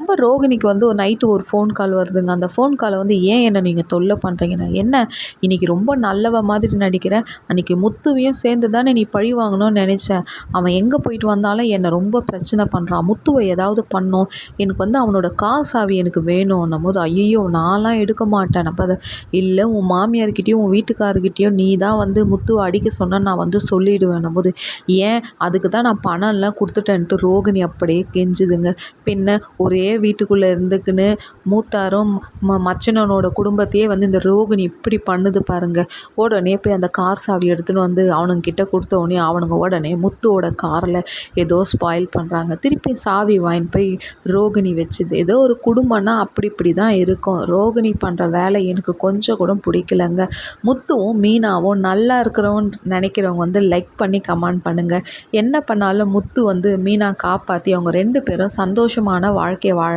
ரொம்ப ரோகிணிக்கு வந்து ஒரு நைட்டு ஒரு ஃபோன் கால் வருதுங்க. அந்த ஃபோன் காலை வந்து ஏன் என்னை நீங்கள் தொல்லை பண்ணுறீங்கண்ணா என்ன? இன்றைக்கி ரொம்ப நல்லவ மாதிரி நடிக்கிறேன் அன்றைக்கி முத்துவையும் சேர்ந்து தானே நீ பழி வாங்கணும்னு நினச்சேன் அவன் எங்கே போயிட்டு வந்தாலும் என்னை ரொம்ப பிரச்சனை பண்ணுறான் முத்துவை ஏதாவது பண்ணும். எனக்கு வந்து அவனோட காசாவி எனக்கு வேணும்னும் போது ஐயோ நான்லாம் எடுக்க மாட்டேன். அப்போ அதை இல்லை உன் மாமியார்கிட்டயும் உன் வீட்டுக்காரர்கிட்டயும் நீ தான் வந்து முத்துவை அடிக்க சொன்ன நான் வந்து சொல்லிவிடுவேன் போது ஏன்? அதுக்கு தான் நான் பணம்லாம் கொடுத்துட்டேன்ட்டு ரோகிணி அப்படியே கெஞ்சுதுங்க. பின்ன ஒரே வீட்டுக்குள்ளே இருந்துக்குன்னு மூத்தாரும் ம மச்சனனோட குடும்பத்தையே வந்து இந்த ரோகிணி இப்படி பண்ணுது பாருங்கள் உடனே போய் அந்த கார் சாவி எடுத்துன்னு வந்து அவனுங்கிட்ட கொடுத்த உடனே அவனுங்க உடனே முத்துவோட காரில் ஏதோ ஸ்பாயில் பண்ணுறாங்க திருப்பி சாவி வாங்கிட்டு போய் ரோகிணி வச்சுது. ஏதோ ஒரு குடும்பம்னா அப்படி இப்படி தான் இருக்கும். ரோகிணி பண்ணுற வேலை எனக்கு கொஞ்சம் கூட பிடிக்கலங்க. முத்துவும் மீனாவும் நல்லா இருக்கிறவன் நினைக்கிறவங்க வந்து லைக் பண்ணி கமெண்ட் பண்ணுங்கள் என்ன பண்ணாலும் முத்து வந்து மீனா காப்பாற்றி அவங்க ரெண்டு பேரும் சந்தோஷமான வாழ்க்கையை வாழ